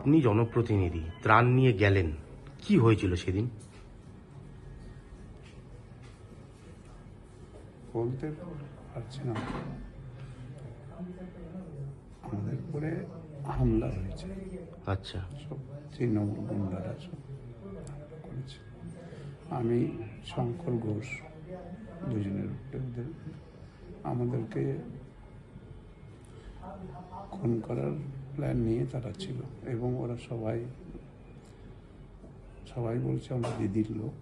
আপনি জনপ্রতিনিধি ত্রাণ নিয়ে গেলেন। কি হয়েছিল সেদিন? বলতে পারছি না। আমাদের উপরে হামলা হয়েছে। আচ্ছা। সব তৃণমূল গুন্ডারা সব করেছে। আমি শঙ্কর ঘোষ দুজনের উপরে ওদের আমাদেরকে খুন করার প্ল্যান নিয়ে তারা ছিল এবং ওরা সবাই সবাই বলছে, আমরা দিদির লোক।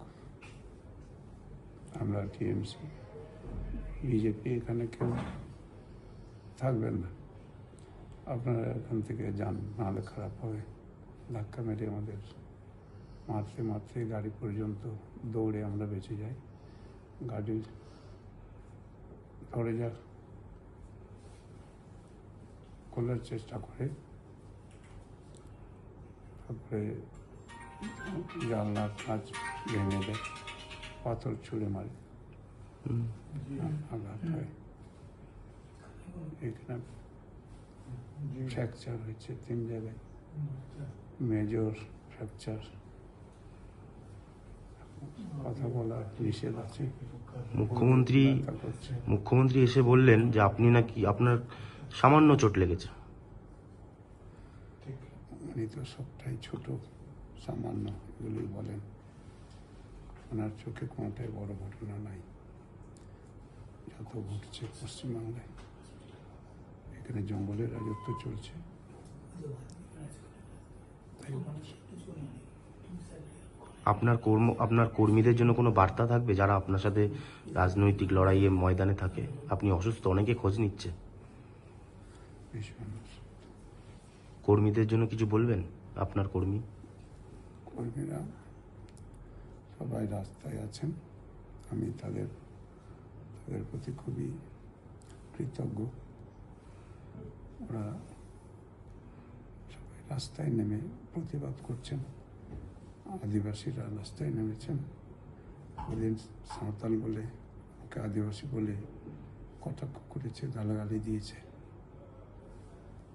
আমরা টিএমসি। বিজেপি এখানে কেউ থাকবেন না। আপনারা এখান থেকে যান, নাহলে খারাপ হবে। ধাক্কা মেরে আমাদের, মারতে মারতে গাড়ি পর্যন্ত দৌড়ে আমরা বেঁচে যাই। গাড়ি ধরে যা খোলার চেষ্টা করে। তারপরে জানলার কাঁচ ভেঙে দেয় পাথর ছুঁড়ে মারে। আঘাত হয়। এখানে ফ্র্যাকচার হয়েছে তিন জায়গায়। মেজর ফ্র্যাকচার কথা বলা নিষেধ আছে। মুখ্যমন্ত্রী মুখ্যমন্ত্রী এসে বললেন যে আপনি নাকি আপনার সামান্য চোট লেগেছে। উনি তো সবটাই ছোট সামান্য এগুলোই বলেন। ওনার চোখে কোনোটাই বড় ঘটনা নাই। যত ঘটছে পশ্চিমবাংলায় এখানে জঙ্গলের রাজত্ব চলছে। তাই আপনার কর্ম আপনার কর্মীদের জন্য কোনো বার্তা থাকবে? যারা আপনার সাথে রাজনৈতিক লড়াইয়ে ময়দানে থাকে। আপনি অসুস্থ অনেকে খোঁজ নিচ্ছে। কর্মীদের জন্য কিছু বলবেন? আপনার কর্মী? কর্মীরা সবাই রাস্তায় আছেন। আমি তাদের তাদের প্রতি খুবই কৃতজ্ঞ। ওরা সবাই রাস্তায় নেমে প্রতিবাদ করছেন। আদিবাসীরা রাস্তায় নেমেছেন। ওদিন সাঁওতাল বলে ওকে আদিবাসী বলে কটাক্ষ করেছে, গালাগালি দিয়েছে।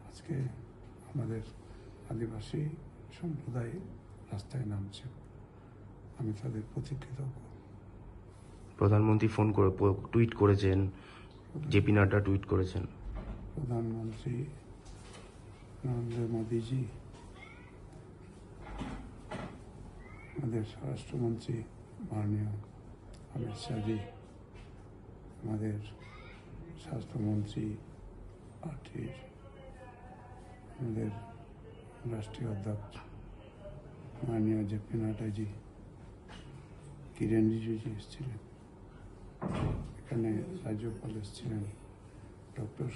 আজকে আমাদের আদিবাসী সম্প্রদায় রাস্তায় নামছে। আমি তাদের প্রতি কৃতজ্ঞ। প্রধানমন্ত্রী ফোন করে টুইট করেছেন জেপি নাড্ডা টুইট করেছেন। প্রধানমন্ত্রী নরেন্দ্র মোদীজি আমাদের স্বরাষ্ট্রমন্ত্রী মাননীয় অমিত শাহজি আমাদের স্বাস্থ্যমন্ত্রী পার্টির আমাদের রাষ্ট্রীয় অধ্যক্ষ মাননীয় জেপি নাড্ডাজি কিরেন রিজিজু এসেছিলেন। এখানে রাজ্যপাল এসেছিলেন ডক্টর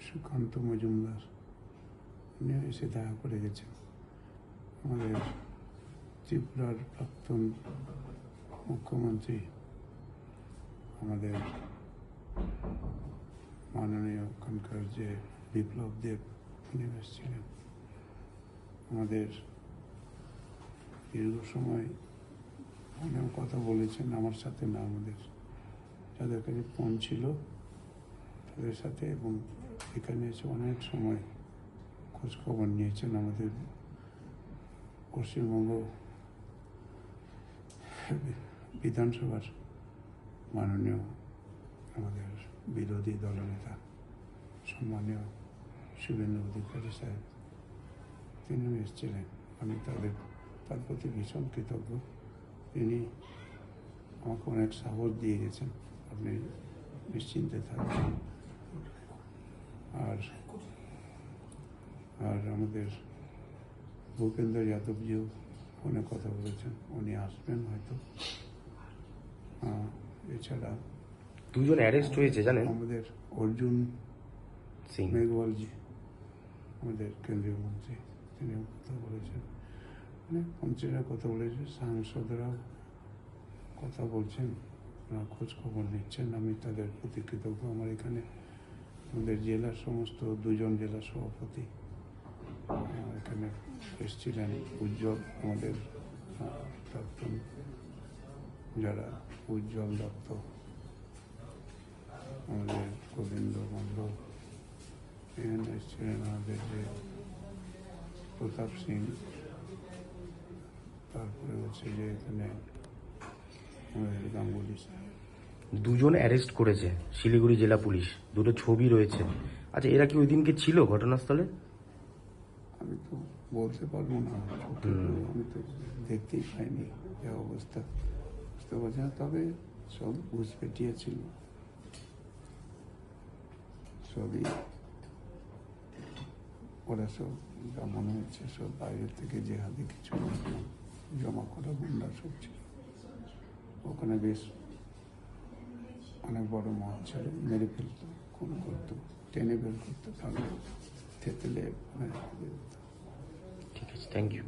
সুকান্ত মজুমদার। উনিও এসে দেখা করে গেছেন। আমাদের ত্রিপুরার প্রাক্তন মুখ্যমন্ত্রী, আমাদের মাননীয় ওখানকার যে বিপ্লব দেব উনি এসেছিলেন আমাদের দীর্ঘ সময় অনেক কথা বলেছেন আমার সাথে না আমাদের যাদের কাছে ফোন ছিল তাদের সাথে এবং এখানে এসে অনেক সময় খোঁজখবর নিয়েছেন আমাদের পশ্চিমবঙ্গ বিধানসভার মাননীয় আমাদের বিরোধী দলনেতা সম্মানীয় শুভেন্দু অধিকারী সাহেব তিনিও এসেছিলেন। আমি তাদের তার প্রতি ভীষণ কৃতজ্ঞ। তিনি আমাকে অনেক সাহস দিয়ে গেছেন। আপনি নিশ্চিন্তে থাকবেন। আর আর আমাদের ভূপেন্দ্র যাদবজিও ফোনে কথা বলেছেন। উনি আসবেন হয়তো। এছাড়া দুজন অ্যারেস্ট হয়েছে জানেন? আমাদের অর্জুন সিং। মেঘওয়ালজি। আমাদের কেন্দ্রীয় মন্ত্রী তিনিও কথা বলেছেন। মানে মন্ত্রীরা কথা বলেছে সাংসদরাও কথা বলছেন, ওনারা খোঁজ খবর নিচ্ছেন। আমি তাদের প্রতি কৃতজ্ঞ। আমার এখানে আমাদের জেলার সমস্ত দুজন জেলা সভাপতি এখানে এসেছিলেন। উজ্জ্বল আমাদের প্রাক্তন যারা উজ্জ্বল দত্ত, আমাদের গোবিন্দ মণ্ডল এখানে এসেছিলেন আমাদের যে প্রতাপ সিং তারপরে হচ্ছে যে এখানে গাঙ্গুলি দুজন অ্যারেস্ট করেছে শিলিগুড়ি জেলা পুলিশ। দুটো ছবি রয়েছে। আচ্ছা এরা কি ওই দিনকে ছিল ঘটনাস্থলে? আমি তো বলতে পারব না। আমি তো দেখতেই পাইনি যে অবস্থা। বুঝতে পারছি না তবে সব ঘুষ ছিল। সবই ওরা সব যা মনে হচ্ছে সব বাইরে থেকে যে হাতে কিছু জমা করা গুন্ডা সব ছিল। ওখানে বেশ অনেক বড় মহল ছিল মেরে ফেলতো খুন করতো টেনে বের করতো তাহলে থেতলে মানে ঠিক আছে থ্যাংক ইউ